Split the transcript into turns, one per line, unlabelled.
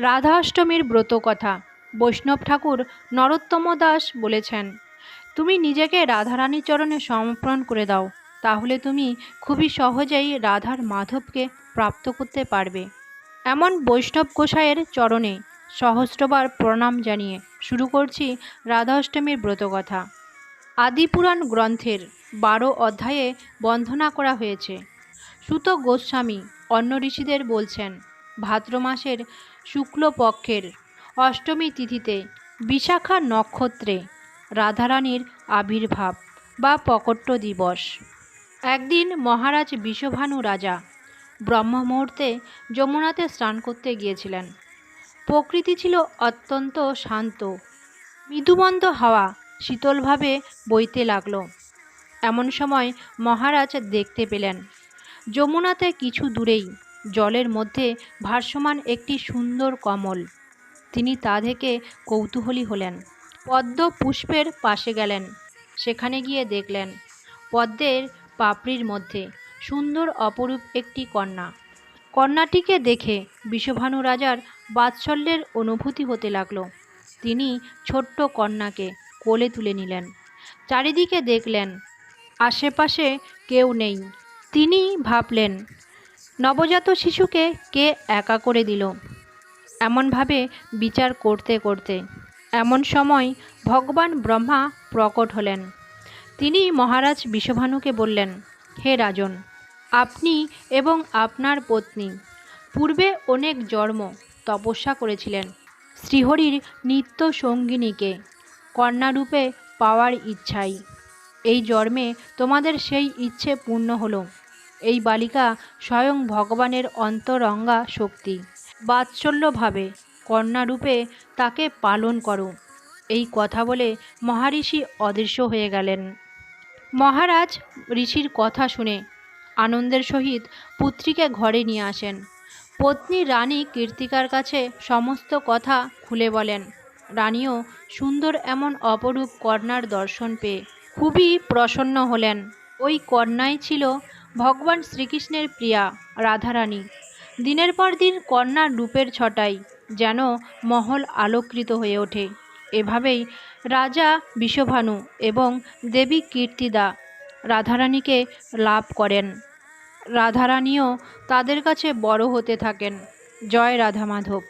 রাধা অষ্টমীর ব্রত কথা। বৈষ্ণব ঠাকুর নরোত্তম দাস বলেছেন, তুমি নিজেকে রাধারানীর চরণে সমর্পণ করে দাও, তাহলে তুমি খুবই সহজেই রাধার মাধবকে প্রাপ্ত করতে পারবে এমন বৈষ্ণব গোসাইয়ের চরণে সহস্রবার প্রণাম জানিয়ে শুরু করছি রাধা অষ্টমীর ব্রতকথা আদিপুরাণ গ্রন্থের বারো অধ্যায়ে বন্ধনা করা হয়েছে। সুত গোস্বামী অন্য ঋষিদের বলছেন ভাদ্র মাসের শুক্লপক্ষের অষ্টমী তিথিতে বিশাখা নক্ষত্রে রাধারানীর আবির্ভাব বা পকট্ট দিবস। একদিন মহারাজ বিশ্বভানু রাজা ব্রহ্ম মুহূর্তে যমুনাতে স্নান করতে গিয়েছিলেন। প্রকৃতি ছিল অত্যন্ত শান্ত। মৃদুমন্দ হাওয়া শীতলভাবে বইতে লাগল। এমন সময় মহারাজ দেখতে পেলেন, যমুনাতে কিছু দূরেই জলের মধ্যে ভাসমান একটি সুন্দর কমল। তিনি তা থেকে কৌতূহলী হলেন। পদ্ম পুষ্পের পাশে গেলেন, সেখানে গিয়ে দেখলেন পদ্মের পাপড়ির মধ্যে সুন্দর অপরূপ একটি কন্যা। কন্যাটিকে দেখে বিশ্বভানু রাজার বাৎসল্যের অনুভূতি হতে লাগল। তিনি ছোট্ট কন্যাকে কোলে তুলে নিলেন। চারিদিকে দেখলেন, আশেপাশে কেউ নেই। তিনি ভাবলেন নবজাত শিশুকে কে একা করে দিল? এমনভাবে বিচার করতে করতে, এমন সময় ভগবান ব্রহ্মা প্রকট হলেন। তিনি মহারাজ বিশ্বভানুকে বললেন, হে রাজন, আপনি এবং আপনার পত্নী পূর্বে অনেক জন্ম তপস্যা করেছিলেন। শ্রীহরির নিত্য সঙ্গিনীকে কন্যারূপে পাওয়ার ইচ্ছাই। এই জন্মে তোমাদের সেই ইচ্ছে পূর্ণ হলো। এই বালিকা স্বয়ং ভগবানের অন্তরঙ্গা শক্তি। বাৎসল্যভাবে কন্যারূপে তাকে পালন করো। এই কথা বলে মহারিষি অদৃশ্য হয়ে গেলেন। মহারাজ ঋষির কথা শুনে আনন্দের সহিত পুত্রীকে ঘরে নিয়ে আসেন। পত্নী রানী কীর্তিকার কাছে সমস্ত কথা খুলে বলেন। রানীও সুন্দর এমন অপরূপ কন্যার দর্শন পেয়ে খুবই প্রসন্ন হলেন। ওই কন্যাই ছিল ভগবান শ্রীকৃষ্ণের প্রিয়া রাধারানী। দিনের পর দিন কন্যার রূপের ছটাই যেন মহল আলোকৃত হয়ে ওঠে। এভাবেই রাজা বিশ্বভানু এবং দেবী কীর্তিদা রাধারানীকে লাভ করেন। রাধারানীও তাদের কাছে বড় হতে থাকেন। জয় রাধা মাধব।